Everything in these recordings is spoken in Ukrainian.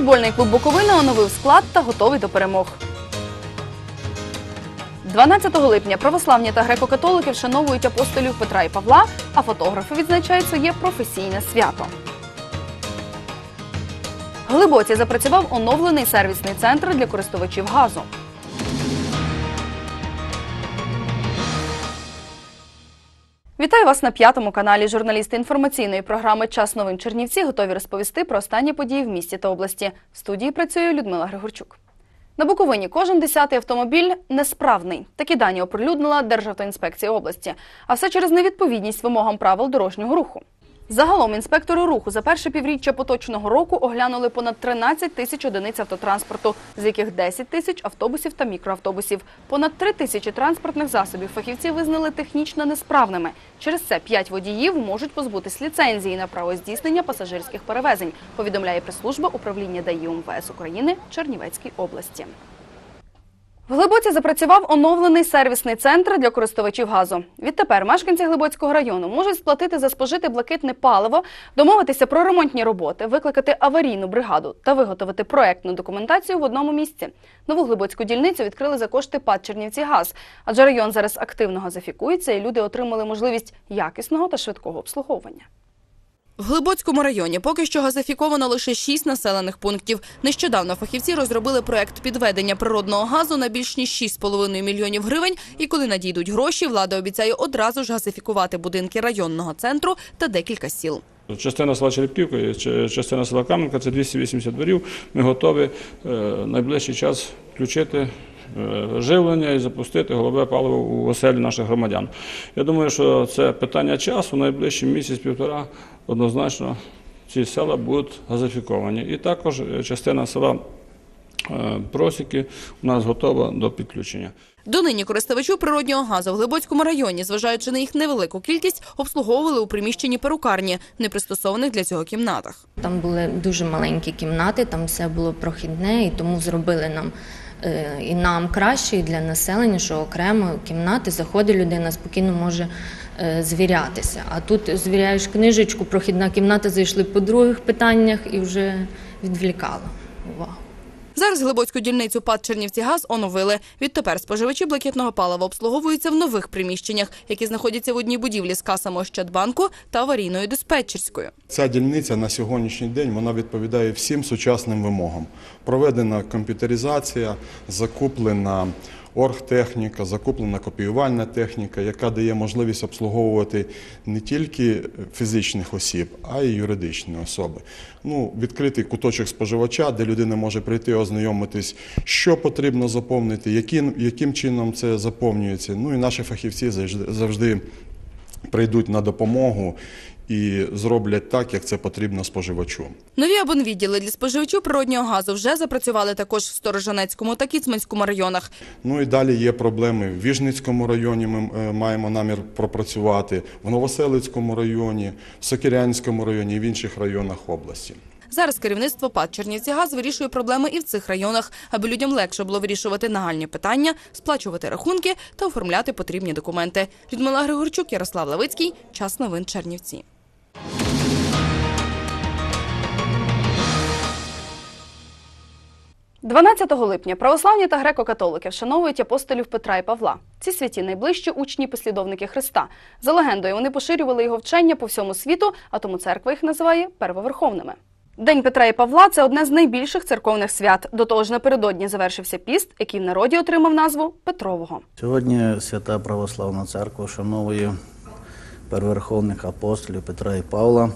Футбольний клуб Буковина оновив склад та готовий до перемог. 12 липня православні та греко-католики вшановують апостолів Петра і Павла, а фотографи відзначають своє професійне свято. Глибоці запрацював оновлений сервісний центр для користувачів газу. Вітаю вас на п'ятому каналі. Журналісти інформаційної програми Час новин Чернівці готові розповісти про останні події в місті та області. В студії працює Людмила Григорчук. На Буковині кожен десятий автомобіль несправний. Такі дані оприлюднила Державтоінспекція області. А все через невідповідність вимогам правил дорожнього руху. Загалом інспектори руху за перше півріччя поточного року оглянули понад 13 тисяч одиниць автотранспорту, з яких 10 тисяч автобусів та мікроавтобусів. Понад 3 тисячі транспортних засобів фахівці визнали технічно несправними. Через це 5 водіїв можуть позбутись ліцензії на право здійснення пасажирських перевезень, повідомляє прес-служба управління ДАІ МВС України Чернівецькій області. В Глибоці запрацював оновлений сервісний центр для користувачів газу. Відтепер мешканці Глибоцького району можуть сплатити за спожите блакитне паливо, домовитися про ремонтні роботи, викликати аварійну бригаду та виготовити проектну документацію в одному місці. Нову глибоцьку дільницю відкрили за кошти ПАД «Чернівцігаз», адже район зараз активно газифікується і люди отримали можливість якісного та швидкого обслуговування. В Глибоцькому районі поки що газифіковано лише шість населених пунктів. Нещодавно фахівці розробили проект підведення природного газу на більш ніж 6,5 мільйонів гривень. І коли надійдуть гроші, влада обіцяє одразу ж газифікувати будинки районного центру та декілька сіл. Частина села Черепківка частина села Кам'янка це 280 дворів. Ми готові е, найближчий час включити живлення і запустити головне паливо у оселі наших громадян. Я думаю, що це питання часу, найближчий місяць-півтора однозначно ці села будуть газифіковані. І також е, частина села е, Просіки у нас готова до підключення. Донині користувачів природнього газу в Глибоцькому районі, зважаючи на їх невелику кількість, обслуговували у приміщенні перукарні, не пристосованих для цього кімнатах. Там були дуже маленькі кімнати, там все було прохідне, і тому зробили нам е, і нам краще, і для населення, що окремо кімнати заходить людина, спокійно може е, звірятися. А тут звіряєш книжечку, прохідна кімната, зайшли по других питаннях і вже відвлікала увагу. Зараз Глибоцьку дільницю ПАД «Чернівцігаз» оновили. Відтепер споживачі блакитного палива обслуговуються в нових приміщеннях, які знаходяться в одній будівлі з касами Ощадбанку та аварійною диспетчерською. Ця дільниця на сьогоднішній день вона відповідає всім сучасним вимогам. Проведена комп'ютеризація, закуплена оргтехніка, закуплена копіювальна техніка, яка дає можливість обслуговувати не тільки фізичних осіб, а й юридичні особи. Ну, відкритий куточок споживача, де людина може прийти ознайомитись, що потрібно заповнити, яким, яким чином це заповнюється. Ну і наші фахівці завжди, прийдуть на допомогу і зроблять так, як це потрібно споживачу. Нові абонвідділи для споживачів природнього газу вже запрацювали також в Сторожанецькому та Кіцманському районах. Ну і далі є проблеми в Віжницькому районі. Ми е, маємо намір пропрацювати в Новоселицькому районі, в Сокирянському районі і в інших районах області. Зараз керівництво ПАД «Чернівцігаз» вирішує проблеми і в цих районах, аби людям легше було вирішувати нагальні питання, сплачувати рахунки та оформляти потрібні документи. Людмила Григорчук, Ярослав Левицький. Час новин Чернівці. – 12 липня православні та греко-католики вшановують апостолів Петра і Павла. Ці святі найближчі учні послідовники Христа. За легендою, вони поширювали його вчення по всьому світу, а тому церква їх називає первоверховними. День Петра і Павла це одне з найбільших церковних свят. До того ж, напередодні завершився піст, який в народі отримав назву Петрового. Сьогодні Свята Православна Церква вшановує перверховних апостолів Петра і Павла,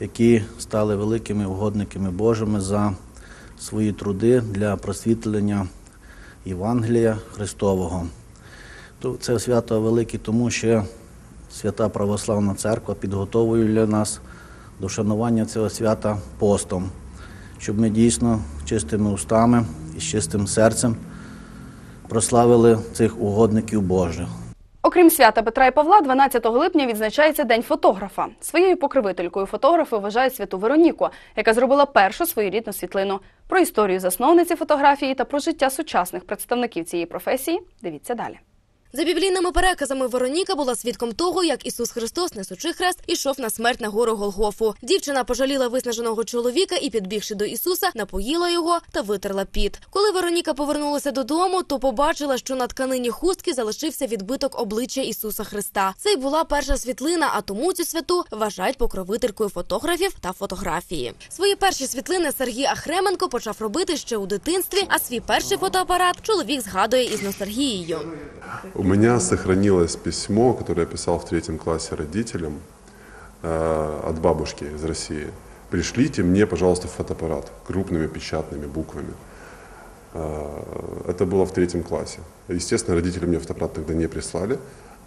які стали великими угодниками Божими за свої труди для просвітлення Євангелія Христового. Це свято велике, тому що Свята Православна Церква підготовує для нас до вшанування цього свята постом, щоб ми дійсно чистими устами і з чистим серцем прославили цих угодників Божих. Окрім свята Петра і Павла, 12 липня відзначається День фотографа. Своєю покривителькою фотографи вважають святу Вероніку, яка зробила першу своєрідну світлину. Про історію засновниці фотографії та про життя сучасних представників цієї професії дивіться далі. За біблійними переказами Вероніка була свідком того, як Ісус Христос, несучи хрест, ішов на смерть на гору Голгофу. Дівчина пожаліла виснаженого чоловіка і, підбігши до Ісуса, напоїла його та витерла піт. Коли Вероніка повернулася додому, то побачила, що на тканині хустки залишився відбиток обличчя Ісуса Христа. Це й була перша світлина, а тому цю святу вважають покровителькою фотографів та фотографії. Свої перші світлини Сергій Ахременко почав робити ще у дитинстві, а свій перший фотоапарат чоловік згадує із ностальгією. У меня сохранилось письмо, которое я писал в третьем классе родителям э, от бабушки из России. Пришлите мне, пожалуйста, фотоаппарат крупными печатными буквами. Э, это было в третьем классе. Естественно, родители мне фотоаппарат тогда не прислали.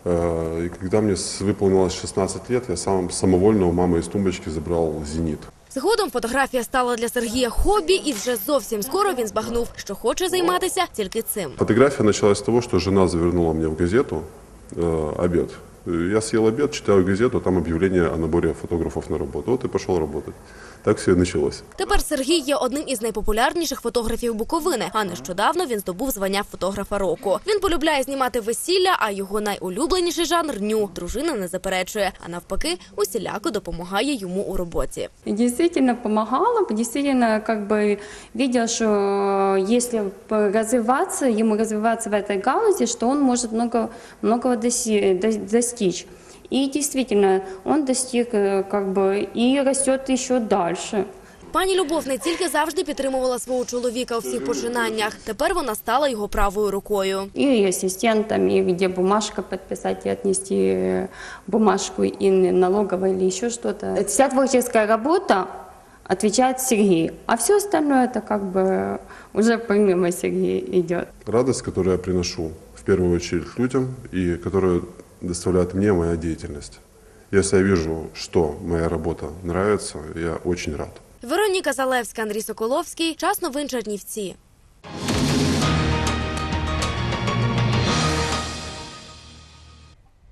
Э, И когда мне выполнилось 16 лет, я сам самовольно у мамы из тумбочки забрал «Зенит». Згодом фотографія стала для Сергія хобі, і вже зовсім скоро він збагнув, що хоче займатися тільки цим. Фотография началась с того, что жена завернула мне в газету э, обед. Э, Я съел обед, читаю газету, там объявление о наборе фотографов на работу. Вот и пошел работать. Так все и началось. Тепер Сергій є одним із найпопулярніших фотографів Буковини. А нещодавно він здобув звання фотографа року. Він полюбляє знімати весілля, а його найулюбленіший жанр ню. Дружина не заперечує, а навпаки, усіляко допомагає йому у роботі. И действительно помогала, действительно как бы видел, что если п- развиваться, ему развиваться в этой галузі, что он может много, многого доси- до- достичь. И действительно, он достиг э, как бы и растет еще дальше. Пані Любов не тільки завжди підтримувала свого чоловіка у всіх починаннях. Тепер вона стала його правою рукою. И ассистентом, и где бумажка подписать, и отнести э, бумажку и налоговой или еще что-то. Вся творческая работа отвечает Сергей, а все остальное это как бы уже помимо Сергея идет. Радость, которую я приношу в первую очередь людям и которую доставляет мне моя деятельность. Если я вижу, что моя работа нравится, я очень рад. Вероніка Залевська, Андрій Соколовський. Час новин Чернівці.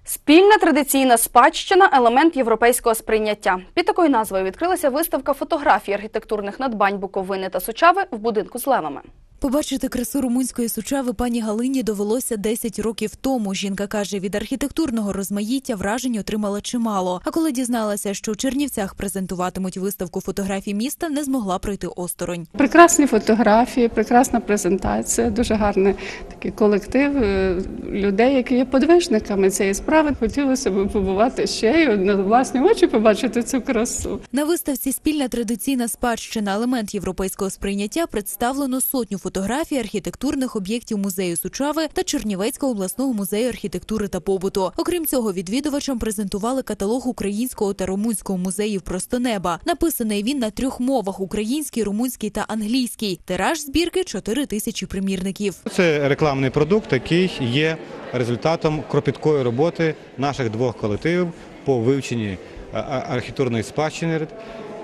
Спільна традиційна спадщина елемент європейського сприйняття. Під такою назвою відкрилася виставка фотографій архітектурних надбань Буковини та Сучави в будинку з левами. Побачити красу румунської сучави пані Галині довелося 10 років тому. Жінка каже, від архітектурного розмаїття вражень отримала чимало. А коли дізналася, що у Чернівцях презентуватимуть виставку фотографій міста, не змогла пройти осторонь. Прекрасні фотографії, прекрасна презентація, дуже гарний такий колектив е, людей, які є подвижниками цієї справи. Хотілося б побувати ще й на власні очі побачити цю красу. На виставці спільна традиційна спадщина, елемент європейського сприйняття представлено сотню фотографій архітектурних об'єктів музею Сучави та Чернівецького обласного музею архітектури та побуту. Окрім цього, відвідувачам презентували каталог українського та румунського музеїв просто неба. Написаний він на трьох мовах: український, румунський та англійський. Тираж збірки 4 тисячі примірників. Це рекламний продукт, який є результатом кропіткої роботи наших двох колективів по вивченні а- архітектурної спадщини,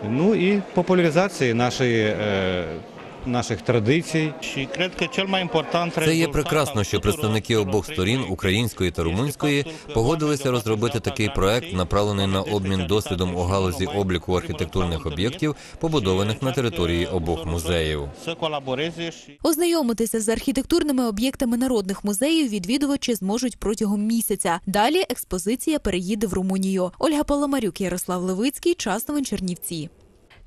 ну і популяризації нашої, е, наших традицій. Це є прекрасно, що представники обох сторін української та румунської погодилися розробити такий проект, направлений на обмін досвідом у галузі обліку архітектурних об'єктів, побудованих на території обох музеїв. Ознайомитися з архітектурними об'єктами народних музеїв відвідувачі зможуть протягом місяця. Далі експозиція переїде в Румунію. Ольга Паламарюк, Ярослав Левицький, Час новин Чернівці.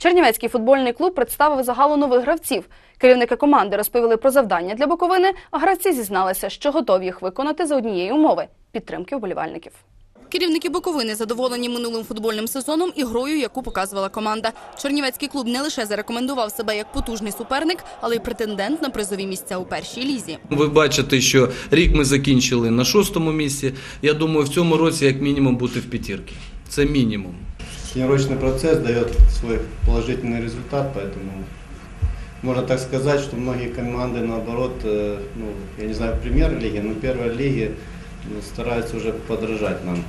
Чернівецький футбольний клуб представив загалу нових гравців. Керівники команди розповіли про завдання для Буковини, а гравці зізналися, що готові їх виконати за однієї умови підтримки вболівальників. Керівники Буковини задоволені минулим футбольним сезоном і грою, яку показувала команда. Чернівецький клуб не лише зарекомендував себе як потужний суперник, але й претендент на призові місця у першій лізі. Ви бачите, що рік ми закінчили на шостому місці. Я думаю, в цьому році як мінімум бути в п'ятірці. Це мінімум. Тренировочный процесс дает свой положительный результат, поэтому можно так сказать, что многие команды наоборот, э, ну, я не знаю, в премьер-лиге, но в первой лиге ну, стараются уже подражать нам.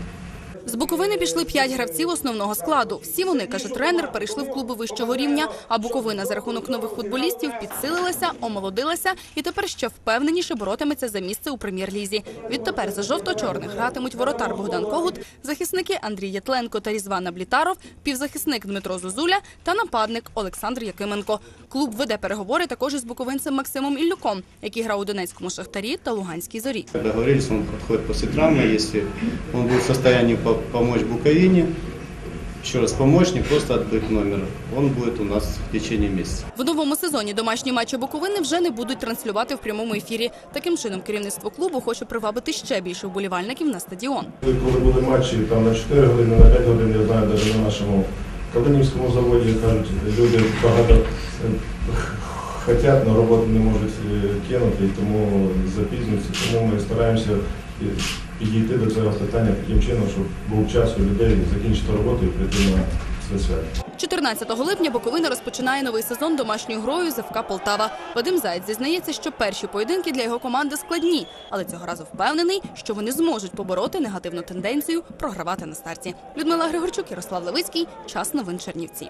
З Буковини пішли п'ять гравців основного складу. Всі вони, каже тренер, перейшли в клуби вищого рівня. А Буковина за рахунок нових футболістів підсилилася, омолодилася і тепер ще впевненіше боротиметься за місце у прем'єр-лізі. Відтепер за жовто-чорних гратимуть воротар Богдан Когут, захисники Андрій Ятленко та Різван Аблітаров, півзахисник Дмитро Зозуля та нападник Олександр Якименко. Клуб веде переговори також із буковинцем Максимом Іллюком, який грав у Донецькому шахтарі та Луганській зорі. Договорились, он подходит после травмы, если он будет в состоянии по- помочь Буковине, еще раз помочь, не просто отбыть номер, он будет у нас в течение месяца. В новому сезоні домашні матчі Буковини вже не будуть транслювати в прямому ефірі. Таким чином, керівництво клубу хоче привабити ще більше вболівальників на стадіон. Коли були матчі там на 4 години, на 5 годин, я знаю, навіть на нашому Калинівському заводі, кажуть, люди багато е, хочуть, але роботу не можуть е, кинути, і тому запізнюються. Тому ми стараємося підійти до цього питання таким чином, щоб був час у людей закінчити роботу і прийти на це свято. 14 липня Буковина розпочинає новий сезон домашньою грою з Полтава. Вадим Заєць зізнається, що перші поєдинки для його команди складні, але цього разу впевнений, що вони зможуть побороти негативну тенденцію програвати на старті. Людмила Григорчук, Ярослав Левицький. Час новин Чернівці.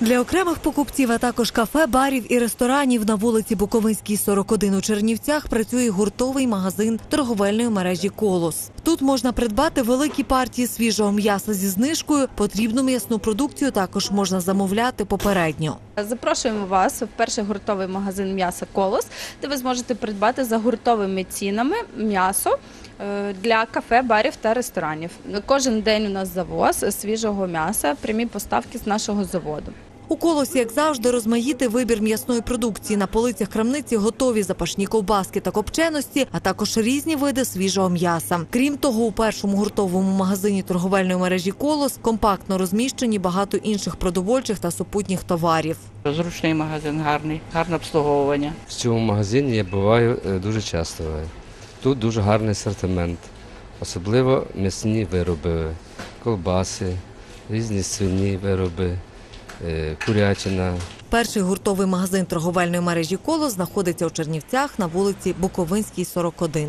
Для окремих покупців, а також кафе, барів і ресторанів на вулиці Буковинській, 41 у Чернівцях працює гуртовий магазин торговельної мережі Колос. Тут можна придбати великі партії свіжого м'яса зі знижкою. Потрібну м'ясну продукцію також можна замовляти попередньо. Запрошуємо вас в перший гуртовий магазин м'яса Колос, де ви зможете придбати за гуртовими цінами м'ясо для кафе, барів та ресторанів. Кожен день у нас завоз свіжого м'яса, прямі поставки з нашого заводу. У колосі, як завжди, розмаїти вибір м'ясної продукції. На полицях крамниці готові запашні ковбаски та копченості, а також різні види свіжого м'яса. Крім того, у першому гуртовому магазині торговельної мережі Колос компактно розміщені багато інших продовольчих та супутніх товарів. Зручний магазин, гарний, гарне обслуговування. В цьому магазині я буваю е, дуже часто. Тут дуже гарний асортимент, особливо м'ясні вироби, колбаси, різні свині вироби, е, курячина. Перший гуртовий магазин торговельної мережі коло знаходиться у Чернівцях на вулиці Буковинській, 41.